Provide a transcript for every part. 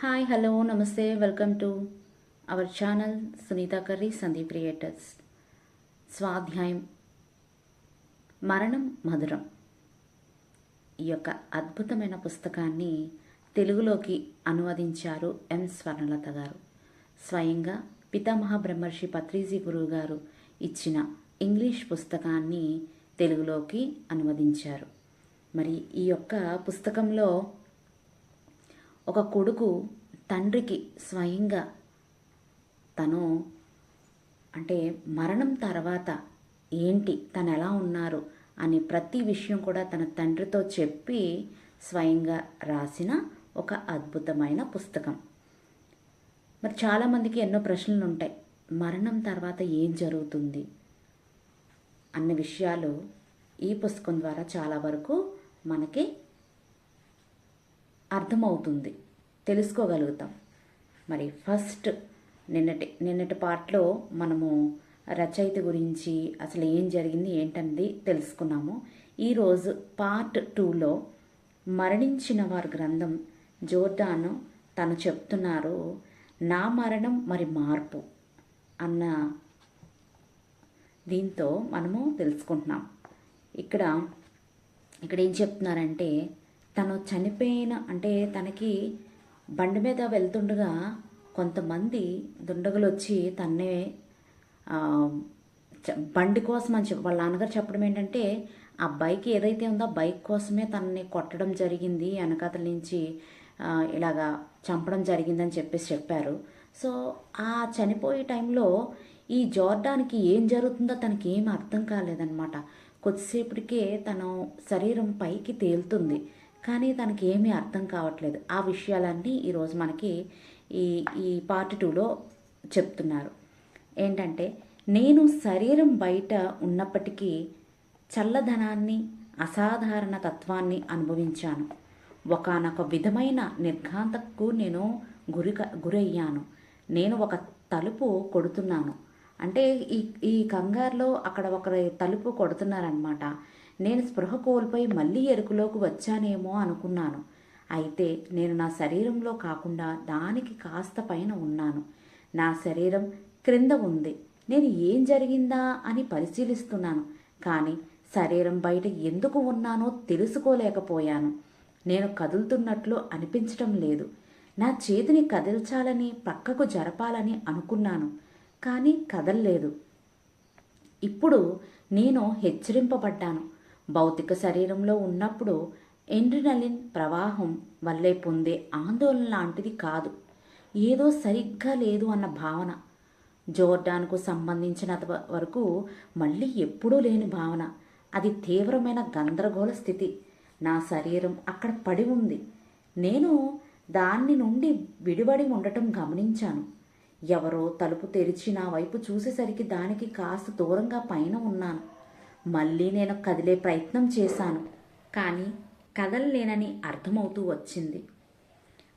Hi hello నమస్తే welcome to our channel Sunitha curry Sandeep creators స్వాధ్యాయం మరణం మధురం ఈ యొక్క అద్భుతమైన పుస్తకాన్ని తెలుగులోకి అనువదించారు ఎం. స్వర్ణలత గారు. స్వయంగా పితామహ బ్రహ్మర్షి పత్రిజీ గురువు గారు ఇచ్చిన ఇంగ్లీష్ పుస్తకాన్ని తెలుగులోకి అనువదించారు. మరి ఈ యొక్క పుస్తకంలో ఒక కొడుకు తండ్రికి స్వయంగా తను అంటే మరణం తర్వాత ఏంటి తను ఎలా ఉన్నారు అనే ప్రతి విషయం కూడా తన తండ్రితో చెప్పి స్వయంగా రాసిన ఒక అద్భుతమైన పుస్తకం. మరి చాలామందికి ఎన్నో ప్రశ్నలు ఉంటాయి. మరణం తర్వాత ఏం జరుగుతుంది అన్న విషయాలు ఈ పుస్తకం ద్వారా చాలా వరకు మనకి అర్థమవుతుంది. తెలుసుకోగలుగుతాం. మరి ఫస్ట్ నిన్నటి నిన్నటి పార్ట్లో మనము రచయిత గురించి అసలు ఏం జరిగింది ఏంటన్నది తెలుసుకున్నాము. ఈరోజు పార్ట్ టూలో మరణించిన వారి గ్రంథం జోర్డాను తను చెప్తున్నారు నా మరణం మరి మార్పు అన్న దీంతో మనము తెలుసుకుంటున్నాం. ఇక్కడ ఇక్కడ ఏం చెప్తున్నారంటే తను చనిపోయిన అంటే తనకి బండి మీద వెళ్తుండగా కొంతమంది దుండగులు వచ్చి తన్నే చ- బండి కోసం అని చెప్పి వాళ్ళ నాన్నగారు చెప్పడం ఏంటంటే ఆ బైక్ ఏదైతే ఉందో ఆ బైక్ కోసమే తనని కొట్టడం జరిగింది వెనకాతల నుంచి ఇలాగా చంపడం జరిగిందని చెప్పేసి చెప్పారు. సో ఆ చనిపోయే టైంలో ఈ జోర్డానికి ఏం జరుగుతుందో తనకి ఏం అర్థం కాలేదన్నమాట. కొద్దిసేపటికే తన శరీరం పైకి తేలుతుంది. కానీ తనకి ఏమీ అర్థం కావట్లేదు. ఆ విషయాలన్నీ ఈరోజు మనకి ఈ ఈ పార్ట్ టూలో చెప్తున్నారు. ఏంటంటే నేను శరీరం బయట ఉన్నప్పటికీ చల్లదనాన్ని అసాధారణ తత్వాన్ని అనుభవించాను. ఒకానొక విధమైన నిర్ఘాంతకు నేను గురి గురయ్యాను. నేను ఒక తలుపు కొడుతున్నాను. అంటే ఈ ఈ కంగారులో అక్కడ ఒకరి తలుపు కొడుతున్నారనమాట నేను స్పృహ కోల్పోయి మళ్ళీ ఎరుకులోకి వచ్చానేమో అనుకున్నాను. అయితే నేను నా శరీరంలో కాకుండా దానికి కాస్త పైన ఉన్నాను. నా శరీరం క్రింద ఉంది. నేను ఏం జరిగిందా అని పరిశీలిస్తున్నాను. కానీ శరీరం బయట ఎందుకు ఉన్నానో తెలుసుకోలేకపోయాను. నేను కదులుతున్నట్లు అనిపించటం లేదు. నా చేతిని కదిల్చాలని పక్కకు జరపాలని అనుకున్నాను. కానీ కదల్లేదు. ఇప్పుడు నేను హెచ్చరింపబడ్డాను. భౌతిక శరీరంలో ఉన్నప్పుడు ఎండ్రినలిన్ ప్రవాహం వల్లే పొందే ఆందోళన లాంటిది కాదు. ఏదో సరిగ్గా లేదు అన్న భావన. జోర్డాన్కు సంబంధించినంత వరకు మళ్ళీ ఎప్పుడూ లేని భావన. అది తీవ్రమైన గందరగోళ స్థితి. నా శరీరం అక్కడ పడి ఉంది. నేను దాన్ని నుండి విడిబడి ఉండటం గమనించాను. ఎవరో తలుపు తెరిచి నా వైపు చూసేసరికి దానికి కాస్త దూరంగా పైన ఉన్నాను. మళ్ళీ నేను కదిలే ప్రయత్నం చేశాను. కానీ కదలలేనని అర్థమవుతూ వచ్చింది.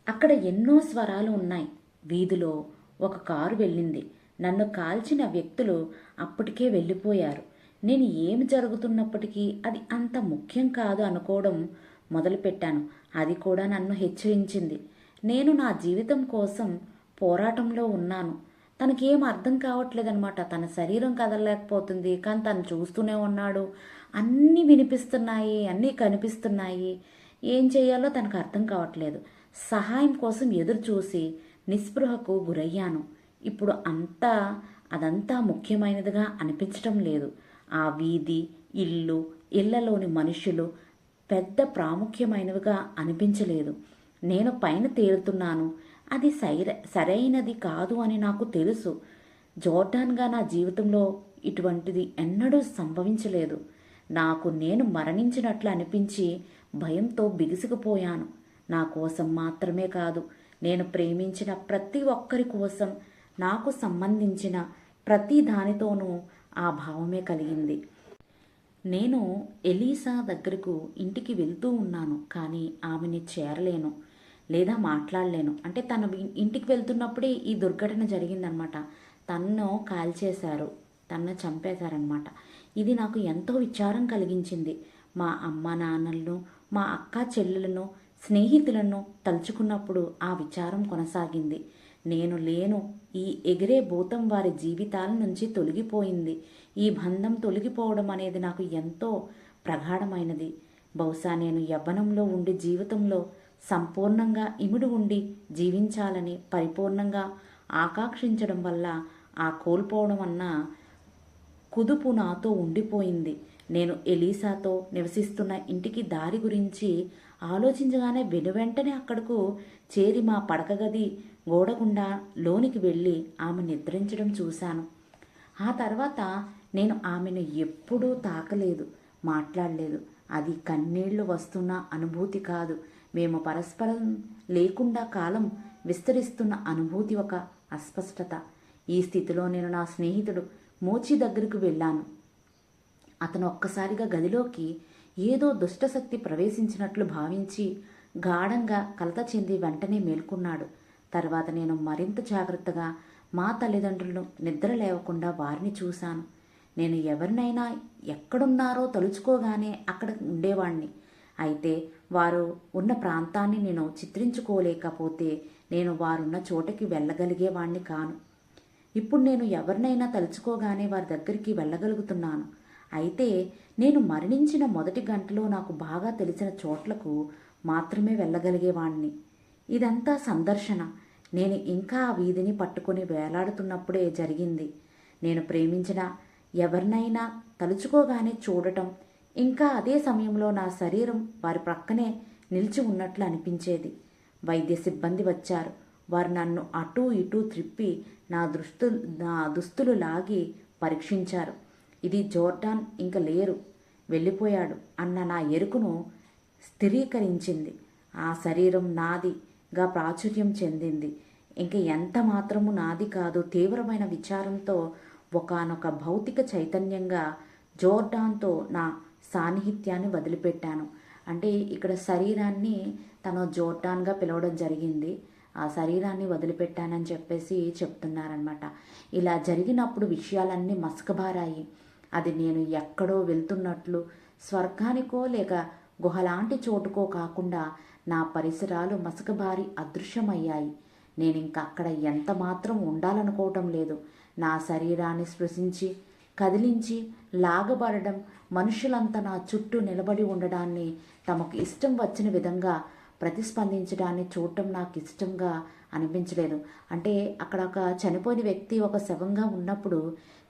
అక్కడ ఎన్నో స్వరాలు ఉన్నాయి. వీధిలో ఒక కారు వెళ్ళింది. నన్ను కాల్చిన వ్యక్తులు అప్పటికే వెళ్ళిపోయారు. నేను ఏమి జరుగుతున్నప్పటికీ అది అంత ముఖ్యం కాదు అనుకోవడం మొదలుపెట్టాను. అది కూడా నన్ను హెచ్చరించింది. నేను నా జీవితం కోసం పోరాటంలో ఉన్నాను. తనకేం అర్థం కావట్లేదనమాట తన శరీరం కదలలేకపోతుంది. కానీ తను చూస్తూనే ఉన్నాడు. అన్నీ వినిపిస్తున్నాయి అన్నీ కనిపిస్తున్నాయి. ఏం చేయాలో తనకు అర్థం కావట్లేదు. సహాయం కోసం ఎదురు చూసి నిస్పృహకు గురయ్యాను. ఇప్పుడు అంతా అదంతా ముఖ్యమైనదిగా అనిపించటం లేదు. ఆ వీధి ఇల్లు ఇళ్ళలోని మనుషులు పెద్ద ప్రాముఖ్యమైనవిగా అనిపించలేదు. నేను పైన తేలుతున్నాను. అది సైర సరైనది కాదు అని నాకు తెలుసు. జోర్డాన్గా నా జీవితంలో ఇటువంటిది ఎన్నడూ సంభవించలేదు. నాకు నేను మరణించినట్లు అనిపించి భయంతో బిగుసుకుపోయాను. నా కోసం మాత్రమే కాదు నేను ప్రేమించిన ప్రతి ఒక్కరి కోసం నాకు సంబంధించిన ప్రతి దానితోనూ ఆ భావమే కలిగింది. నేను ఎలీసా దగ్గరకు ఇంటికి వెళ్తూ ఉన్నాను కానీ ఆమెని చేరలేను. లేదా మాట్లాడలేను. అంటే తను ఇంటికి వెళ్తున్నప్పుడే ఈ దుర్ఘటన జరిగిందనమాట. తన్ను కాల్చేశారు. తన్ను చంపేశారనమాట. ఇది నాకు ఎంతో విచారం కలిగించింది. మా అమ్మ నాన్నలను మా అక్క చెల్లెలను స్నేహితులను తలుచుకున్నప్పుడు ఆ విచారం కొనసాగింది. నేను లేను. ఈ ఎగిరే భూతం వారి జీవితాల నుంచి తొలగిపోయింది. ఈ బంధం తొలగిపోవడం అనేది నాకు ఎంతో ప్రగాఢమైనది. బహుశా నేను యవ్వనంలో ఉండి జీవితంలో సంపూర్ణంగా ఇమిడి ఉండి జీవించాలని పరిపూర్ణంగా ఆకాంక్షించడం వల్ల ఆ కోల్పోవడం అన్న కుదుపు నాతో ఉండిపోయింది. నేను ఎలీసాతో నివసిస్తున్న ఇంటికి దారి గురించి ఆలోచించగానే వెనువెంటనే అక్కడకు చేరి మా పడకగది గోడగుండా లోనికి వెళ్ళి ఆమె నిద్రించడం చూశాను. ఆ తర్వాత నేను ఆమెను ఎప్పుడూ తాకలేదు మాట్లాడలేదు. అది కన్నీళ్ళు వస్తున్న అనుభూతి కాదు. మేము పరస్పరం లేకుండా కాలం విస్తరిస్తున్న అనుభూతి ఒక అస్పష్టత. ఈ స్థితిలో నేను నా స్నేహితుడు మోచి దగ్గరకు వెళ్ళాను. అతను ఒక్కసారిగా గదిలోకి ఏదో దుష్టశక్తి ప్రవేశించినట్లు భావించి గాఢంగా కలత చెంది వెంటనే మేల్కొన్నాడు. తర్వాత నేను మరింత జాగ్రత్తగా మా తల్లిదండ్రులను నిద్ర లేవకుండా వారిని చూశాను. నేను ఎవరినైనా ఎక్కడున్నారో తలుచుకోగానే అక్కడ ఉండేవాణ్ణి. అయితే వారు ఉన్న ప్రాంతాన్ని నేను చిత్రించుకోలేకపోతే నేను వారున్న చోటకి వెళ్ళగలిగేవాణ్ణి కాను. ఇప్పుడు నేను ఎవరినైనా తలుచుకోగానే వారి దగ్గరికి వెళ్ళగలుగుతున్నాను. అయితే నేను మరణించిన మొదటి గంటలో నాకు బాగా తెలిసిన చోట్లకు మాత్రమే వెళ్ళగలిగేవాణ్ణి. ఇదంతా సందర్శన. నేను ఇంకా ఆ వీధిని పట్టుకొని వేలాడుతున్నప్పుడే జరిగింది. నేను ప్రేమించిన ఎవరినైనా తలుచుకోగానే చూడటం ఇంకా అదే సమయంలో నా శరీరం వారి ప్రక్కనే నిలిచి ఉన్నట్లు అనిపించేది. వైద్య సిబ్బంది వచ్చారు. వారు నన్ను అటూ ఇటూ త్రిప్పి నా దృష్టు నా దుస్తులు లాగి పరీక్షించారు. ఇది జోర్డాన్ ఇంక లేరు. వెళ్ళిపోయాడు అన్న నా ఎరుకును స్థిరీకరించింది. ఆ శరీరం నాదిగా ప్రాచుర్యం చెందింది. ఇంక ఎంత మాత్రము నాది కాదు తీవ్రమైన విచారంతో ఒకానొక భౌతిక చైతన్యంగా జోర్డాన్తో నా సాన్నిహిత్యాన్ని వదిలిపెట్టాను. అంటే ఇక్కడ శరీరాన్ని తను జోర్డాన్గా పిలవడం జరిగింది. ఆ శరీరాన్ని వదిలిపెట్టానని చెప్పేసి చెప్తున్నారనమాట ఇలా జరిగినప్పుడు విషయాలన్నీ మసకబారాయి. అది నేను ఎక్కడో వెళ్తున్నట్లు స్వర్గానికో లేక గుహలాంటి చోటుకో కాకుండా నా పరిసరాలు మసకబారి అదృశ్యమయ్యాయి. నేను ఇంకక్కడ అక్కడ ఎంత మాత్రం ఉండాలనుకోవటం లేదు. నా శరీరాన్ని స్పృశించి కదిలించి లాగబడడం మనుషులంతా నా చుట్టూ నిలబడి ఉండడాన్ని తమకు ఇష్టం వచ్చిన విధంగా ప్రతిస్పందించడాన్ని చూడటం నాకు ఇష్టంగా అనిపించలేదు. అంటే అక్కడ ఒక చనిపోయిన వ్యక్తి ఒక శవంగా ఉన్నప్పుడు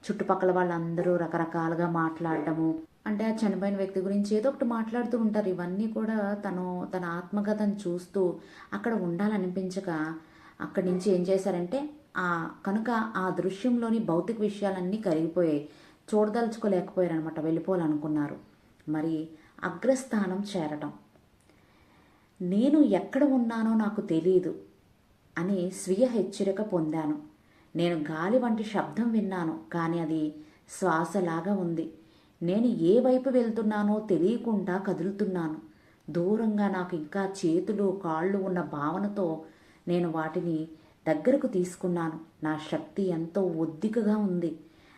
చుట్టుపక్కల వాళ్ళందరూ రకరకాలుగా మాట్లాడటము అంటే ఆ చనిపోయిన వ్యక్తి గురించి ఏదో ఒకటి మాట్లాడుతూ ఉంటారు. ఇవన్నీ కూడా తను తన ఆత్మగతను చూస్తూ అక్కడ ఉండాలనిపించక అక్కడి నుంచి ఏం చేశారంటే ఆ కనుక ఆ దృశ్యంలోని భౌతిక విషయాలన్నీ కరిగిపోయాయి. చూడదలుచుకోలేకపోయారనమాట వెళ్ళిపోవాలనుకున్నారు. మరి అగ్రస్థానం చేరటం. నేను ఎక్కడ ఉన్నానో నాకు తెలియదు అని స్వీయ హెచ్చరిక పొందాను. నేను గాలి వంటి శబ్దం విన్నాను కానీ అది శ్వాసలాగా ఉంది. నేను ఏ వైపు వెళ్తున్నానో తెలియకుండా కదులుతున్నాను. దూరంగా నాకు ఇంకా చేతులు కాళ్ళు ఉన్న భావనతో నేను వాటిని దగ్గరకు తీసుకున్నాను. నా శక్తి ఎంతో ఒద్దికగా ఉంది.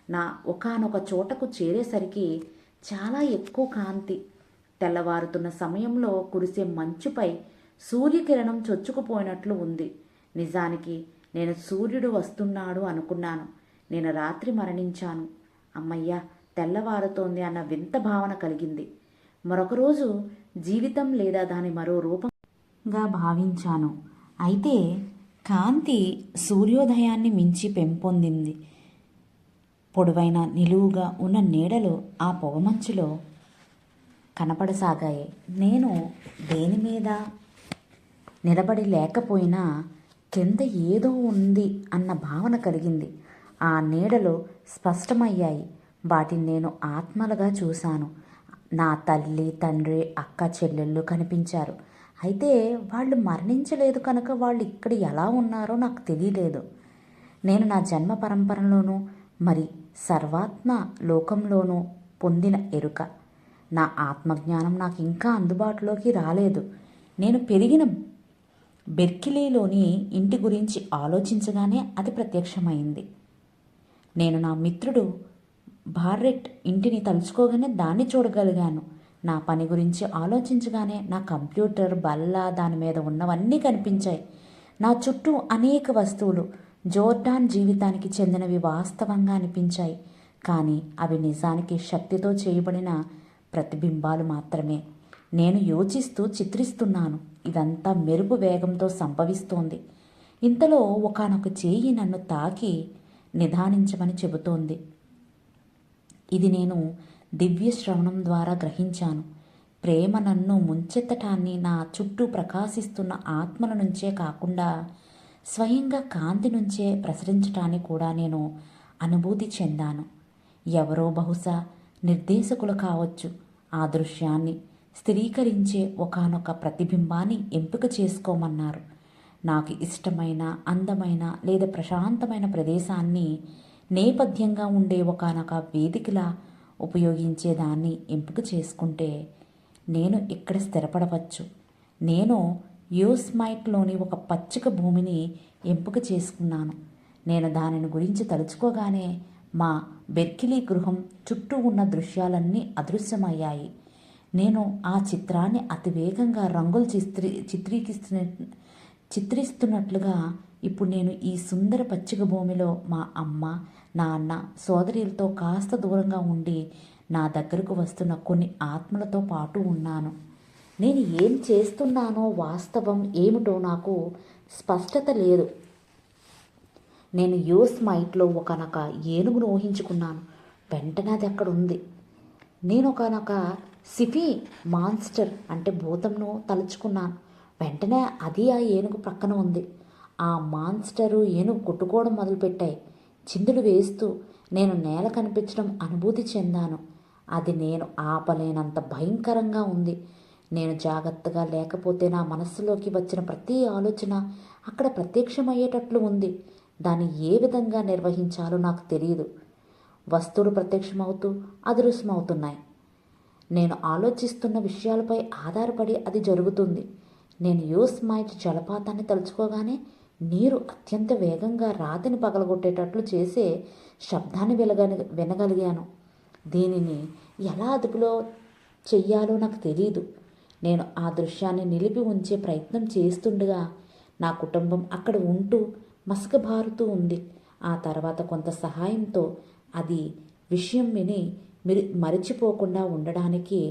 నా ఒకానొక చోటకు చేరేసరికి చాలా ఎక్కువ కాంతి. తెల్లవారుతున్న సమయంలో కురిసే మంచుపై సూర్యకిరణం చొచ్చుకుపోయినట్లు ఉంది. నిజానికి నేను సూర్యుడు వస్తున్నాడు అనుకున్నాను. నేను రాత్రి మరణించాను. అమ్మయ్య తెల్లవారుతోంది అన్న వింత భావన కలిగింది. మరొక రోజు జీవితం లేదా దాని మరో రూపంగా భావించాను. అయితే కాంతి సూర్యోదయాన్ని మించి పెంపొందింది. పొడవైన నిలువుగా ఉన్న నీడలు ఆ పొగమంచులో కనపడసాగాయి. నేను దేని మీద నిలబడి లేకపోయినా కింద ఏదో ఉంది అన్న భావన కలిగింది. ఆ నీడలు స్పష్టమయ్యాయి. వాటిని నేను ఆత్మలుగా చూశాను. నా తల్లి తండ్రి అక్క చెల్లెళ్ళు కనిపించారు. అయితే వాళ్ళు మరణించలేదు కనుక వాళ్ళు ఇక్కడ ఎలా ఉన్నారో నాకు తెలియలేదు. నేను నా జన్మ పరంపరలోనూ మరి సర్వాత్మ లోకంలోనూ పొందిన ఎరుక. నా ఆత్మజ్ఞానం నాకు ఇంకా అందుబాటులోకి రాలేదు. నేను పెరిగిన బెర్కిలీలోని ఇంటి గురించి ఆలోచించగానే అది ప్రత్యక్షమైంది. నేను నా మిత్రుడు బార్రెట్ ఇంటిని తలుచుకోగానే దాన్ని చూడగలిగాను. నా పని గురించి ఆలోచించగానే నా కంప్యూటర్ బల్ల దాని మీద ఉన్నవన్నీ కనిపించాయి. నా చుట్టూ అనేక వస్తువులు జోర్డాన్ జీవితానికి చెందినవి వాస్తవంగా అనిపించాయి. కానీ అవి నిజానికి శక్తితో చేయబడిన ప్రతిబింబాలు మాత్రమే. నేను యోచిస్తూ చిత్రిస్తున్నాను. ఇదంతా మెరుపు వేగంతో సంభవిస్తోంది. ఇంతలో ఒకానొక చేయి నన్ను తాకి నిదానించమని చెబుతోంది. ఇది నేను దివ్య శ్రవణం ద్వారా గ్రహించాను. ప్రేమ నన్ను ముంచెత్తటాన్ని నా చుట్టూ ప్రకాశిస్తున్న ఆత్మల నుంచే కాకుండా స్వయంగా కాంతి నుంచే ప్రసరించటాన్ని కూడా నేను అనుభూతి చెందాను. ఎవరో బహుశా నిర్దేశకులు కావచ్చు. ఆ దృశ్యాన్ని స్థిరీకరించే ఒకానొక ప్రతిబింబాన్ని ఎంపిక చేసుకోమన్నారు. నాకు ఇష్టమైన అందమైన లేదా ప్రశాంతమైన ప్రదేశాన్ని నేపథ్యంగా ఉండే ఒకానొక వేదికలా ఉపయోగించేదాన్ని ఎంపిక చేసుకుంటే నేను ఇక్కడ స్థిరపడవచ్చు. నేను యూస్ మైక్లోని ఒక పచ్చిక భూమిని ఎంపిక చేసుకున్నాను. నేను దానిని గురించి తలుచుకోగానే మా బెర్కిలీ గృహం చుట్టూ ఉన్న దృశ్యాలన్నీ అదృశ్యమయ్యాయి. నేను ఆ చిత్రాన్ని అతివేగంగా రంగులు చిత్రీ చిత్రీకిస్తున్న చిత్రిస్తున్నట్లుగా ఇప్పుడు నేను ఈ సుందర పచ్చిక భూమిలో మా అమ్మ నాన్న సోదరులతో కాస్త దూరంగా ఉండి నా దగ్గరకు వస్తున్న కొన్ని ఆత్మలతో పాటు ఉన్నాను. నేను ఏం చేస్తున్నానో వాస్తవం ఏమిటో నాకు స్పష్టత లేదు. నేను యూస్ మైట్లో ఒకనొక ఏనుగును ఊహించుకున్నాను. వెంటనే అది అక్కడ ఉంది నేను ఒకనొక సిఫీ మాన్స్టర్ అంటే భూతంను తలుచుకున్నాను. వెంటనే అది ఆ ఏనుగు పక్కన ఉంది. ఆ మాన్స్టరు ఏనుగు కొట్టుకోవడం మొదలుపెట్టాయి. చిందులు వేస్తూ నేను నేల కనిపించడం అనుభూతి చెందాను. అది నేను ఆపలేనంత భయంకరంగా ఉంది. నేను జాగ్రత్తగా లేకపోతే నా మనస్సులోకి వచ్చిన ప్రతి ఆలోచన అక్కడ ప్రత్యక్షమయ్యేటట్లు ఉంది. దాన్ని ఏ విధంగా నిర్వహించాలో నాకు తెలియదు వస్తువులు ప్రత్యక్షమవుతూ అదృశ్యమవుతున్నాయి. నేను ఆలోచిస్తున్న విషయాలపై ఆధారపడి అది జరుగుతుంది. నేను యూస్ మైట్ జలపాతాన్ని తలుచుకోగానే నీరు అత్యంత వేగంగా రాతిని పగలగొట్టేటట్లు చేసే శబ్దాన్ని వినగలి వినగలిగాను. దీనిని ఎలా అదుపులో చెయ్యాలో నాకు తెలియదు నేను ఆ దృశ్యాన్ని నిలిపి ఉంచే ప్రయత్నం చేస్తుండగా నా కుటుంబం అక్కడ ఉంటూ మసకబారుతూ ఉంది. ఆ తర్వాత కొంత సహాయంతో అది విషయం విని మిరి మరిచిపోకుండా ఉండడానికి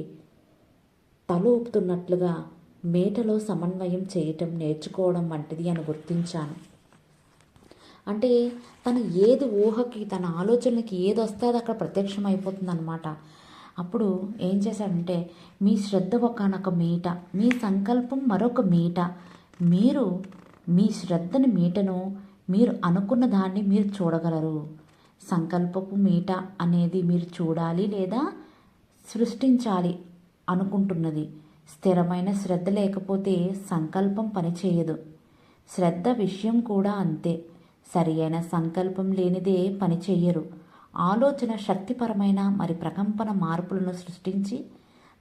తల ఊపుతున్నట్లుగా మేటలో సమన్వయం చేయటం నేర్చుకోవడం వంటిది అని గుర్తించాను. అంటే తన ఏది ఊహకి తన ఆలోచనకి ఏది వస్తే అది అక్కడ ప్రత్యక్షం అయిపోతుందన్నమాట. అప్పుడు ఏం చేశాడంటే మీ శ్రద్ధ ఒకనొక మీట మీ సంకల్పం మరొక మీట. మీరు మీ శ్రద్ధని మీటను మీరు అనుకున్న దాన్ని మీరు చూడగలరు. సంకల్పపు మీట అనేది మీరు చూడాలి లేదా సృష్టించాలి అనుకుంటున్నది. స్థిరమైన శ్రద్ధ లేకపోతే సంకల్పం పనిచేయదు. శ్రద్ధ విషయం కూడా అంతే. సరి అయిన సంకల్పం లేనిదే పని ఆలోచన శక్తిపరమైన మరి ప్రకంపన మార్పులను సృష్టించి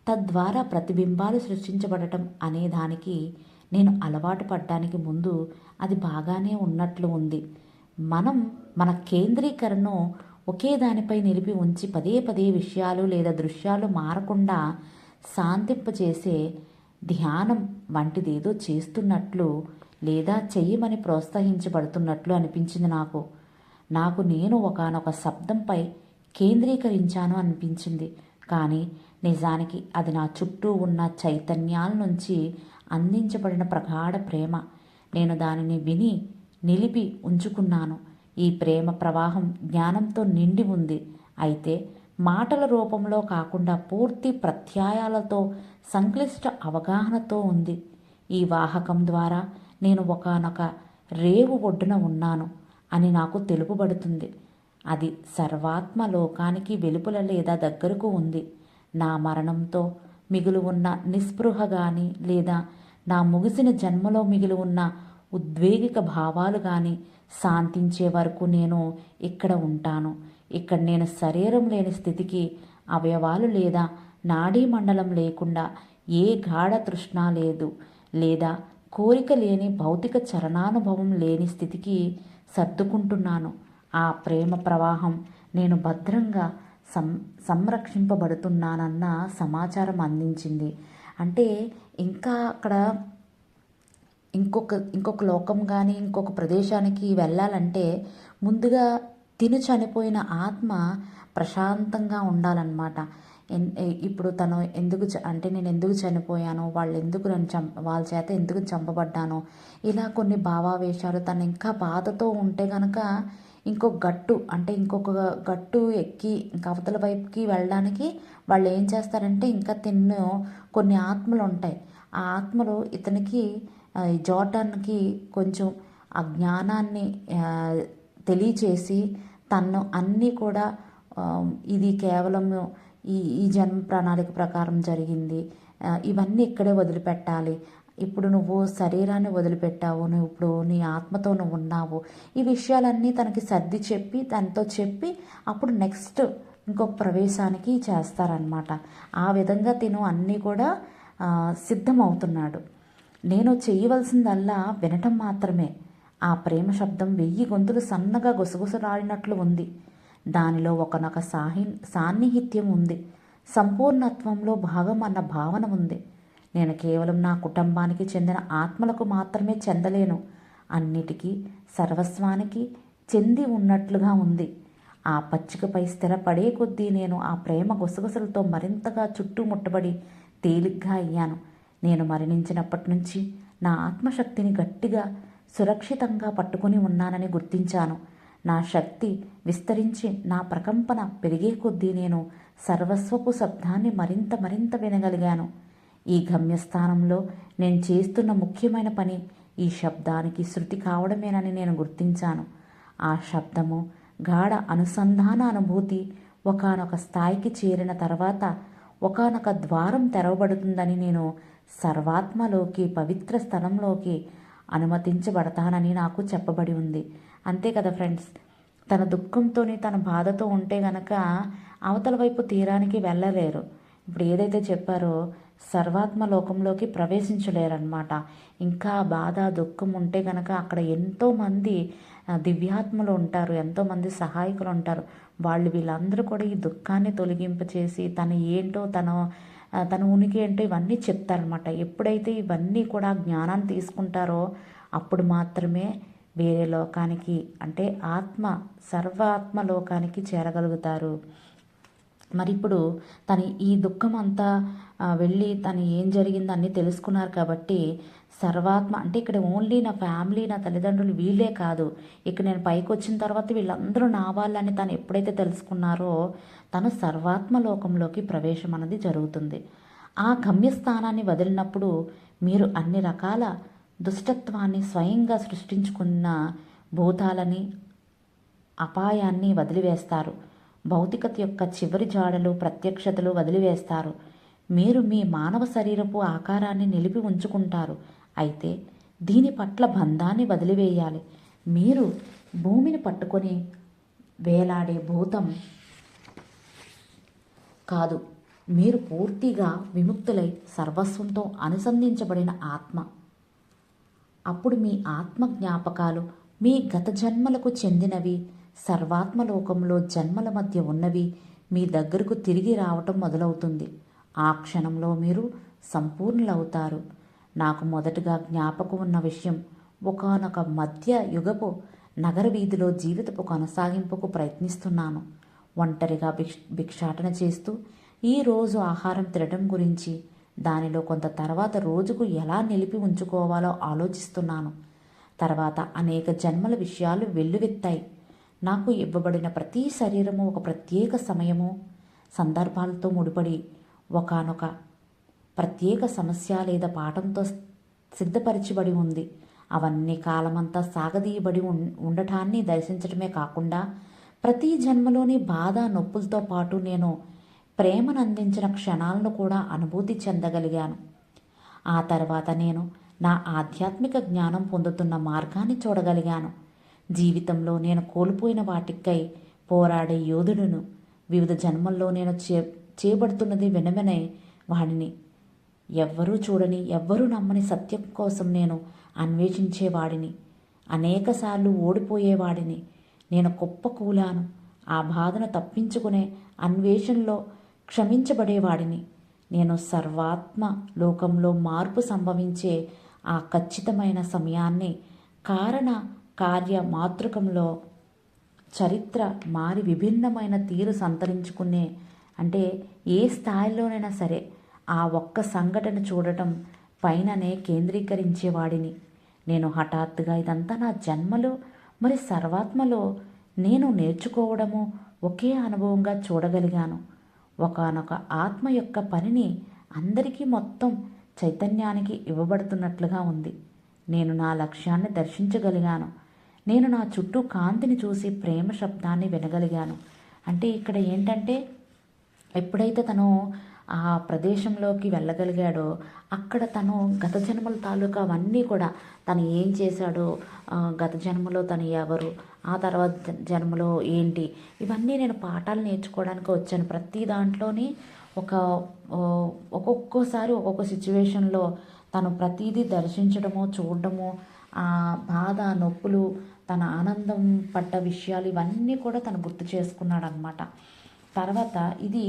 తద్వారా ప్రతిబింబాలు సృష్టించబడటం అనే దానికి నేను అలవాటు పడ్డానికి ముందు అది బాగానే ఉన్నట్లు ఉంది. మనం మన కేంద్రీకరణను ఒకే దానిపై నిలిపి ఉంచి పదే పదే విషయాలు లేదా దృశ్యాలు మారకుండా శాంతింపజేసే ధ్యానం వంటిదేదో చేస్తున్నట్లు లేదా చెయ్యమని ప్రోత్సహించబడుతున్నట్లు అనిపించింది నాకు. నాకు నేను ఒకనొక శబ్దంపై కేంద్రీకరించాను అనిపించింది. కానీ నిజానికి అది నా చుట్టూ ఉన్న చైతన్యాల నుంచి అందించబడిన ప్రగాఢ ప్రేమ. నేను దానిని విని నిలిపి ఉంచుకున్నాను. ఈ ప్రేమ ప్రవాహం జ్ఞానంతో నిండి ఉంది. అయితే మాటల రూపంలో కాకుండా పూర్తి ప్రత్యాయాలతో సంక్లిష్ట అవగాహనతో ఉంది. ఈ వాహకం ద్వారా నేను ఒకనొక రేవు ఒడ్డున ఉన్నాను అని నాకు తెలుపబడుతుంది. అది సర్వాత్మ లోకానికి వెలుపల లేదా దగ్గరకు ఉంది. నా మరణంతో మిగులు ఉన్న నిస్పృహ కానీ లేదా నా ముగిసిన జన్మలో మిగిలి ఉన్న ఉద్వేగిక భావాలు కానీ శాంతించే వరకు నేను ఇక్కడ ఉంటాను. ఇక్కడ నేను శరీరం లేని స్థితికి అవయవాలు లేదా నాడీ మండలం లేకుండా ఏ గాఢ తృష్ణ లేదు లేదా కోరిక లేని భౌతిక చరణానుభవం లేని స్థితికి సర్దుకుంటున్నాను. ఆ ప్రేమ ప్రవాహం నేను భద్రంగా సం సంరక్షింపబడుతున్నానన్న సమాచారం అందించింది. అంటే ఇంకా అక్కడ ఇంకొక ఇంకొక లోకం కానీ ఇంకొక ప్రదేశానికి వెళ్ళాలంటే ముందుగా తిను చనిపోయిన ఆత్మ ప్రశాంతంగా ఉండాలన్నమాట. ఇప్పుడు తను ఎందుకు చ- అంటే నేను ఎందుకు చనిపోయాను? వాళ్ళు ఎందుకు నన్ను చం వాళ్ళ చేత ఎందుకు చంపబడ్డాను? ఇలా కొన్ని భావావేశాలు తను ఇంకా బాధతో ఉంటే కనుక ఇంకొక గట్టు అంటే ఇంకొక గట్టు ఎక్కి ఇంకా అవతల వైపుకి వెళ్ళడానికి వాళ్ళు ఏం చేస్తారంటే ఇంకా తిన్ను కొన్ని ఆత్మలు ఉంటాయి. ఆ ఆత్మలు ఇతనికి ఆ, జోర్డాన్కి కొంచెం ఆ జ్ఞానాన్ని తెలియచేసి తను అన్నీ కూడా ఇది కేవలం ఈ ఈ జన్మ ప్రణాళిక ప్రకారం జరిగింది. ఇవన్నీ ఇక్కడే వదిలిపెట్టాలి. ఇప్పుడు నువ్వు శరీరాన్ని వదిలిపెట్టావు నువ్వు ఇప్పుడు నీ ఆత్మతో నువ్వు ఉన్నావు. ఈ విషయాలన్నీ తనకి సర్ది చెప్పి తనతో చెప్పి అప్పుడు నెక్స్ట్ ఇంకొక ప్రవేశానికి చేస్తారనమాట ఆ విధంగా తిను అన్నీ కూడా సిద్ధమవుతున్నాడు. నేను చేయవలసిందల్లా వినటం మాత్రమే. ఆ ప్రేమ శబ్దం వెయ్యి గొంతులు సన్నగా గుసగుసలాడినట్లు ఉంది. దానిలో ఒకనొక సాహి సాన్నిహిత్యం ఉంది. సంపూర్ణత్వంలో భాగం అన్న భావన ఉంది. నేను కేవలం నా కుటుంబానికి చెందిన ఆత్మలకు మాత్రమే చెందలేను. అన్నిటికీ సర్వస్వానికి చెంది ఉన్నట్లుగా ఉంది. ఆ పచ్చికపై స్థిరపడే కొద్దీ నేను ఆ ప్రేమ గుసగుసలతో మరింతగా చుట్టుముట్టబడి తేలిగ్గా అయ్యాను. నేను మరణించినప్పటి నుంచి నా ఆత్మశక్తిని గట్టిగా సురక్షితంగా పట్టుకొని ఉన్నానని గుర్తించాను. నా శక్తి విస్తరించి నా ప్రకంపన పెరిగే కొద్దీ నేను సర్వస్వపు శబ్దాన్ని మరింత మరింత వినగలిగాను. ఈ గమ్యస్థానంలో నేను చేస్తున్న ముఖ్యమైన పని ఈ శబ్దానికి శృతి కావడమేనని నేను గుర్తించాను. ఆ శబ్దము గాఢ అనుసంధాన అనుభూతి ఒకానొక స్థాయికి చేరిన తర్వాత ఒకానొక ద్వారం తెరవబడుతుందని నేను సర్వాత్మలోకి పవిత్ర స్థలంలోకి అనుమతించబడతానని నాకు చెప్పబడి ఉంది. అంతే కదా ఫ్రెండ్స్? తన దుఃఖంతోని తన బాధతో ఉంటే గనక అవతల వైపు తీరానికి వెళ్ళలేరు. ఇప్పుడు ఏదైతే చెప్పారో సర్వాత్మ లోకంలోకి ప్రవేశించలేరన్నమాట. ఇంకా బాధ దుఃఖం ఉంటే గనక అక్కడ ఎంతోమంది దివ్యాత్మలు ఉంటారు ఎంతోమంది సహాయకులు ఉంటారు. వాళ్ళు వీళ్ళందరూ కూడా ఈ దుఃఖాన్ని తొలగింపచేసి తను ఏంటో తన తన ఉనికి ఏంటో ఇవన్నీ చెప్తారనమాట ఎప్పుడైతే ఇవన్నీ కూడా జ్ఞానాన్ని తీసుకుంటారో అప్పుడు మాత్రమే వేరే లోకానికి అంటే ఆత్మ సర్వాత్మ లోకానికి చేరగలుగుతారు. మరి ఇప్పుడు తను ఈ దుఃఖం అంతా వెళ్ళి తను ఏం జరిగిందో అన్నీ తెలుసుకున్నారు కాబట్టి సర్వాత్మ అంటే ఇక్కడ ఓన్లీ నా ఫ్యామిలీ నా తల్లిదండ్రులు వీళ్ళే కాదు. ఇక్కడ నేను పైకి వచ్చిన తర్వాత వీళ్ళందరూ నా వాళ్ళని తను ఎప్పుడైతే తెలుసుకున్నారో తను సర్వాత్మ లోకంలోకి ప్రవేశం అనేది జరుగుతుంది. ఆ గమ్యస్థానాన్ని వదిలినప్పుడు మీరు అన్ని రకాల దుష్టత్వాన్ని స్వయంగా సృష్టించుకున్న భూతాలని అపాయాన్ని వదిలివేస్తారు. భౌతికత యొక్క చివరి జాడలు ప్రత్యక్షతలు వదిలివేస్తారు. మీరు మీ మానవ శరీరపు ఆకారాన్ని నిలిపి ఉంచుకుంటారు. అయితే దీని పట్ల బంధాన్ని వదిలివేయాలి. మీరు భూమిని పట్టుకొని వేలాడే భూతం కాదు మీరు పూర్తిగా విముక్తులై సర్వస్వంతో అనుసంధించబడిన ఆత్మ. అప్పుడు మీ ఆత్మ జ్ఞాపకాలు మీ గత జన్మలకు చెందినవి సర్వాత్మలోకంలో జన్మల మధ్య ఉన్నవి మీ దగ్గరకు తిరిగి రావటం మొదలవుతుంది. ఆ క్షణంలో మీరు సంపూర్ణులవుతారు. నాకు మొదటగా జ్ఞాపకం ఉన్న విషయం ఒకానొక మధ్య యుగపు నగర వీధిలో జీవితపు కొనసాగింపుకు ప్రయత్నిస్తున్నాను. ఒంటరిగా భిక్ష భిక్షాటన చేస్తూ ఈ రోజు ఆహారం తినడం గురించి దానిలో కొంత తర్వాత రోజుకు ఎలా నిలిపి ఉంచుకోవాలో ఆలోచిస్తున్నాను. తర్వాత అనేక జన్మల విషయాలు వెల్లువెత్తాయి. నాకు ఇవ్వబడిన ప్రతి శరీరము ఒక ప్రత్యేక సమయము సందర్భాలతో ముడిపడి ఒకానొక ప్రత్యేక సమస్య లేదా పాఠంతో సిద్ధపరచబడి ఉంది. అవన్నీ కాలమంతా సాగదీయబడి ఉండటాన్ని దర్శించడమే కాకుండా ప్రతి జన్మలోని బాధ నొప్పులతో పాటు నేను ప్రేమను అందించిన క్షణాలను కూడా అనుభూతి చెందగలిగాను. ఆ తర్వాత నేను నా ఆధ్యాత్మిక జ్ఞానం పొందుతున్న మార్గాన్ని చూడగలిగాను. జీవితంలో నేను కోల్పోయిన వాటికై పోరాడే యోధుడును వివిధ జన్మల్లో నేను చే చేయబడుతున్నది వినమనే వాడిని ఎవ్వరూ చూడని ఎవ్వరూ నమ్మని సత్యం కోసం నేను అన్వేషించేవాడిని. అనేకసార్లు ఓడిపోయేవాడిని. నేను కుప్పకూలాను ఆ బాధను తప్పించుకునే అన్వేషణలో క్షమించబడేవాడిని. నేను సర్వాత్మ లోకంలో మార్పు సంభవించే ఆ ఖచ్చితమైన సమయాన్ని కారణ కార్య మాతృకంలో చరిత్ర మారి విభిన్నమైన తీరు సంతరించుకునే అంటే ఏ స్థాయిలోనైనా సరే ఆ ఒక్క సంఘటన చూడటం పైననే కేంద్రీకరించేవాడిని. నేను హఠాత్తుగా ఇదంతా నా జన్మలో మరి సర్వాత్మలో నేను నేర్చుకోవడము ఒకే అనుభవంగా చూడగలిగాను. ఒకానొక ఆత్మ యొక్క పనిని అందరికీ మొత్తం చైతన్యానికి ఇవ్వబడుతున్నట్లుగా ఉంది. నేను నా లక్ష్యాన్ని దర్శించగలిగాను. నేను నా చుట్టూ కాంతిని చూసి ప్రేమ శబ్దాన్ని వినగలిగాను. అంటే ఇక్కడ ఏంటంటే ఎప్పుడైతే తను ఆ ప్రదేశంలోకి వెళ్ళగలిగాడో అక్కడ తను గత జన్మల తాలూకా అవన్నీ కూడా తను ఏం చేశాడో గత జన్మలో తను ఎవరు ఆ తర్వాత జన్మలో ఏంటి ఇవన్నీ నేను పాఠాలు నేర్చుకోవడానికి వచ్చాను. ప్రతి దాంట్లోని ఒక ఒక్కొక్కసారి ఒక్కొక్క సిచ్యువేషన్లో తను ప్రతిదీ దర్శించడము చూడడము ఆ బాధ నొప్పులు తన ఆనందం పడ్డ విషయాలు ఇవన్నీ కూడా తను గుర్తు చేసుకున్నాడు అనమాట తర్వాత ఇది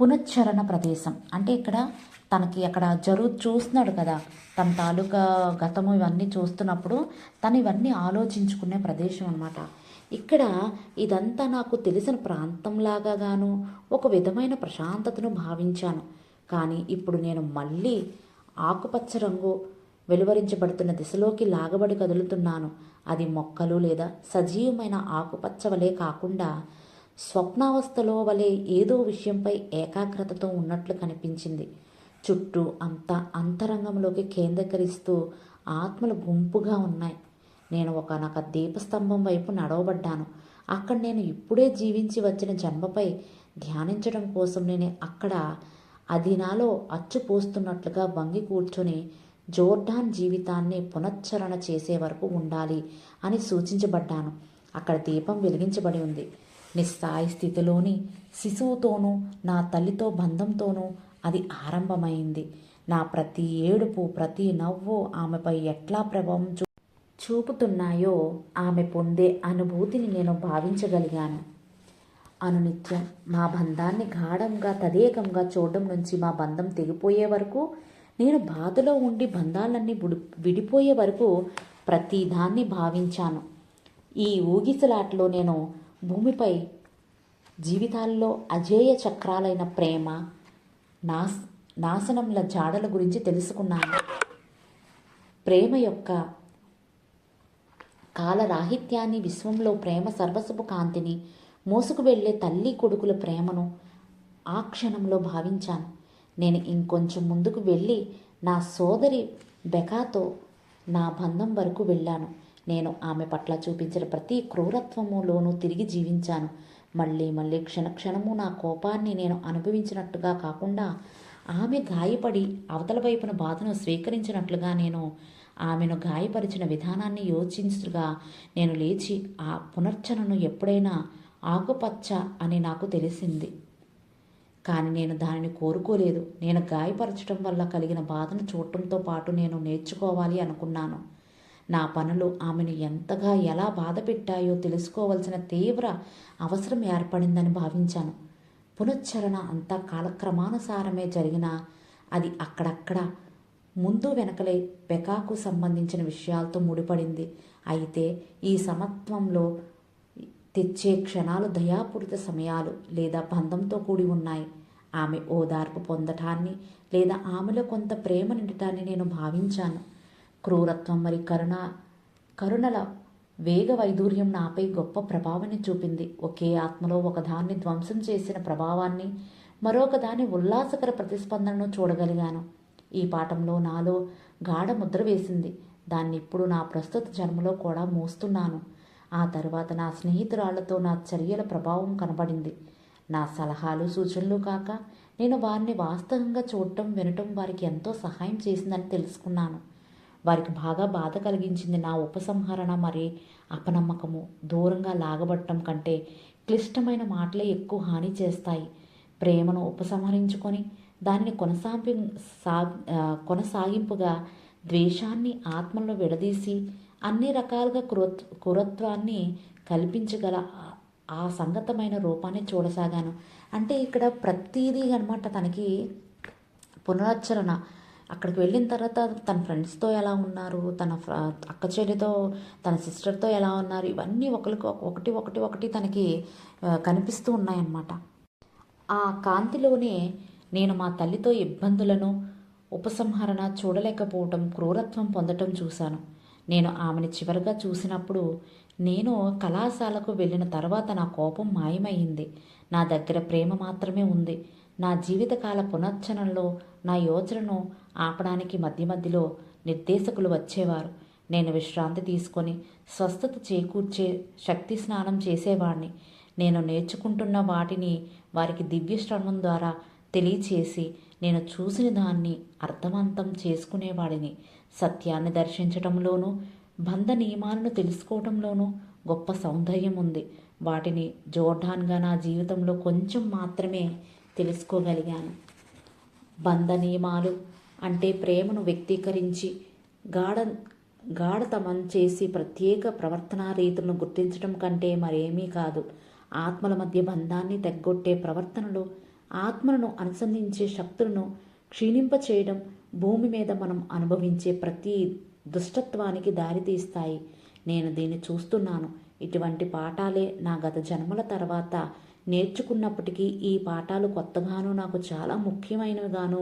పునశ్చరణ ప్రదేశం. అంటే ఇక్కడ తనకి అక్కడ జరుగు చూస్తున్నాడు కదా. తన తాలూకా గతము ఇవన్నీ చూస్తున్నప్పుడు తను ఇవన్నీ ఆలోచించుకునే ప్రదేశం అనమాట ఇక్కడ ఇదంతా నాకు తెలిసిన ప్రాంతంలాగా గాను ఒక విధమైన ప్రశాంతతను భావించాను. కానీ ఇప్పుడు నేను మళ్ళీ ఆకుపచ్చ రంగు వెలువరించబడుతున్న దిశలోకి లాగబడి కదులుతున్నాను. అది మొక్కలు లేదా సజీవమైన ఆకుపచ్చ వలె కాకుండా స్వప్నావస్థలో వలె ఏదో విషయంపై ఏకాగ్రతతో ఉన్నట్లు కనిపించింది. చుట్టూ అంతా అంతరంగంలోకి కేంద్రీకరిస్తూ ఆత్మలు గుంపుగా ఉన్నాయి. నేను ఒకనొక దీపస్తంభం వైపు నడవబడ్డాను. అక్కడ నేను ఇప్పుడే జీవించి వచ్చిన జన్మపై ధ్యానించడం కోసం నేను అక్కడ అది నాలో అచ్చు పోస్తున్నట్లుగా వంగి కూర్చొని జోర్డాన్ జీవితాన్ని పునశ్చరణ చేసే వరకు ఉండాలి అని సూచించబడ్డాను. అక్కడ దీపం వెలిగించబడి ఉంది. నిస్సాయి స్థితిలోని శిశువుతోనూ నా తల్లితో బంధంతోనూ అది ఆరంభమైంది. నా ప్రతి ఏడుపు ప్రతి నవ్వు ఆమెపై ఎట్లా ప్రభావం చూ చూపుతున్నాయో ఆమె పొందే అనుభూతిని నేను భావించగలిగాను. అనునిత్యం మా బంధాన్ని గాఢంగా తదేకంగా చూడడం నుంచి మా బంధం తెగిపోయే వరకు నేను బాధలో ఉండి బంధాలన్నీ బుడి విడిపోయే వరకు ప్రతిదాన్ని భావించాను. ఈ ఊగిసలాట్లో నేను భూమిపై జీవితాల్లో అజేయ చక్రాలైన ప్రేమ నాస్ నాశనంల జాడల గురించి తెలుసుకున్నాను. ప్రేమ యొక్క కాలరాహిత్యాన్ని విశ్వంలో ప్రేమ సర్వసుపు కాంతిని మోసుకు వెళ్ళే తల్లి కొడుకుల ప్రేమను ఆ క్షణంలో భావించాను. నేను ఇంకొంచెం ముందుకు వెళ్ళి నా సోదరి బెకాతో నా బంధం వరకు వెళ్ళాను. నేను ఆమె పట్ల చూపించిన ప్రతి క్రూరత్వములోనూ తిరిగి జీవించాను. మళ్ళీ మళ్ళీ క్షణక్షణము నా కోపాన్ని నేను అనుభవించినట్టుగా కాకుండా ఆమె గాయపడి అవతల వైపున బాధను స్వీకరించినట్లుగా నేను ఆమెను గాయపరిచిన విధానాన్ని యోచించుగా నేను లేచి ఆ పునర్చనను ఎప్పుడైనా ఆకుపచ్చ అని నాకు తెలిసింది. కానీ నేను దానిని కోరుకోలేదు. నేను గాయపరచడం వల్ల కలిగిన బాధను చూడటంతో పాటు నేను నేర్చుకోవాలి అనుకున్నాను. నా పనులు ఆమెను ఎంతగా ఎలా బాధ పెట్టాయో తెలుసుకోవలసిన తీవ్ర అవసరం ఏర్పడిందని భావించాను. పునశ్చరణ అంతా కాలక్రమానుసారమే జరిగిన అది అక్కడక్కడ ముందు వెనకలే పెకాకు సంబంధించిన విషయాలతో ముడిపడింది. అయితే ఈ సమత్వంలో తెచ్చే క్షణాలు దయాపూరిత సమయాలు లేదా బంధంతో కూడి ఉన్నాయి. ఆమె ఓదార్పు పొందటాన్ని లేదా ఆమెలో కొంత ప్రేమ నిండటాన్ని నేను భావించాను. క్రూరత్వం మరి కరుణ. కరుణల వేగ వైదూర్యం నాపై గొప్ప ప్రభావాన్ని చూపింది. ఒకే ఆత్మలో ఒకదాన్ని ధ్వంసం చేసిన ప్రభావాన్ని మరొకదాని ఉల్లాసకర ప్రతిస్పందనను చూడగలిగాను. ఈ పాఠంలో నాలో గాఢ ముద్ర వేసింది. దాన్ని ఇప్పుడు నా ప్రస్తుత జన్మలో కూడా మోస్తున్నాను. ఆ తర్వాత నా స్నేహితురాళ్ళతో నా చర్యల ప్రభావం కనబడింది. నా సలహాలు సూచనలు కాక నేను వారిని వాస్తవంగా చూడటం వినటం వారికి ఎంతో సహాయం చేసిందని తెలుసుకున్నాను. వారికి బాగా బాధ కలిగించింది నా ఉపసంహరణ మరి అపనమ్మకము. దూరంగా లాగబట్టడం కంటే క్లిష్టమైన మాటలే ఎక్కువ హాని చేస్తాయి. ప్రేమను ఉపసంహరించుకొని దానిని కొనసాగి సా కొనసాగింపుగా ద్వేషాన్ని ఆత్మలో విడదీసి అన్ని రకాలుగా క్రూత్ క్రూరత్వాన్ని కల్పించగల ఆ- ఆ సంగతమైన రూపాన్ని చూడసాగాను. అంటే ఇక్కడ ప్రతీదీ అనమాట తనకి పునరుచ్చరణ అక్కడికి వెళ్ళిన తర్వాత తన ఫ్రెండ్స్తో ఎలా ఉన్నారు? తన అక్క చెల్లితో తన సిస్టర్తో ఎలా ఉన్నారు? ఇవన్నీ ఒకరికి ఒకటి ఒకటి ఒకటి తనకి కనిపిస్తూ ఉన్నాయన్నమాట. ఆ కాంతిలోనే నేను మా తల్లితో ఇబ్బందులను ఉపసంహరణ చూడలేకపోవటం క్రూరత్వం పొందటం చూశాను. నేను ఆమెను చివరిగా చూసినప్పుడు నేను కళాశాలకు వెళ్ళిన తర్వాత నా కోపం మాయమైంది. నా దగ్గర ప్రేమ మాత్రమే ఉంది. నా జీవితకాల పునర్చనలో నా యోచనను ఆపడానికి మధ్య మధ్యలో నిర్దేశకులు వచ్చేవారు. నేను విశ్రాంతి తీసుకొని స్వస్థత చేకూర్చే శక్తి స్నానం చేసేవాడిని నేను నేర్చుకుంటున్న వాటిని వారికి దివ్య శ్రవణం ద్వారా తెలియచేసి నేను చూసిన దాన్ని అర్థవంతం చేసుకునేవాడిని. సత్యాన్ని దర్శించటంలోనూ బంధ నియమాలను తెలుసుకోవటంలోనూ గొప్ప సౌందర్యం ఉంది. వాటిని జోర్డాన్గా నా జీవితంలో కొంచెం మాత్రమే తెలుసుకోగలిగాను. బంధ నియమాలు అంటే ప్రేమను వ్యక్తీకరించి గాఢ గాఢతమం చేసి ప్రత్యేక ప్రవర్తనా రీతులను గుర్తించడం కంటే మరేమీ కాదు. ఆత్మల మధ్య బంధాన్ని తగ్గొట్టే ప్రవర్తనలు ఆత్మలను అనుసంధించే శక్తులను క్షీణింపచేయడం భూమి మీద మనం అనుభవించే ప్రతి దుష్టత్వానికి దారితీస్తాయి. నేను దీన్ని చూస్తున్నాను. ఇటువంటి పాఠాలే నా గత జన్మల తర్వాత నేర్చుకున్నప్పటికీ ఈ పాఠాలు కొత్తగాను నాకు చాలా ముఖ్యమైనవిగాను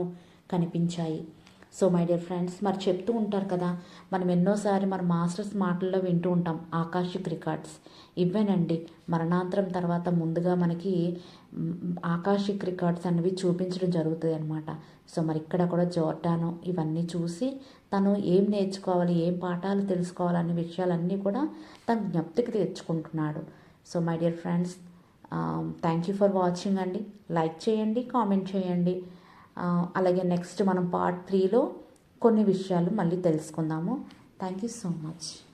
కనిపించాయి. సో మై డియర్ ఫ్రెండ్స్ మరి చెప్తూ ఉంటారు కదా మనం ఎన్నోసారి మన మాస్టర్స్ మాటల్లో వింటూ ఉంటాం ఆకాశిక్ రికార్డ్స్ ఇవేనండి మరణాంతరం తర్వాత ముందుగా మనకి ఆకాశిక్ రికార్డ్స్ అనేవి చూపించడం జరుగుతుంది అనమాట సో మరి ఇక్కడ కూడా జోర్డాను ఇవన్నీ చూసి తను ఏం నేర్చుకోవాలి ఏం పాఠాలు తెలుసుకోవాలనే విషయాలన్నీ కూడా తను జ్ఞప్తికి తెచ్చుకుంటున్నాడు. So my dear friends thank you for watching అండి. లైక్ చేయండి కామెంట్ చేయండి. అలాగే నెక్స్ట్ మనం పార్ట్ త్రీలో కొన్ని విషయాలు మళ్ళీ తెలుసుకుందాము. Thank you so much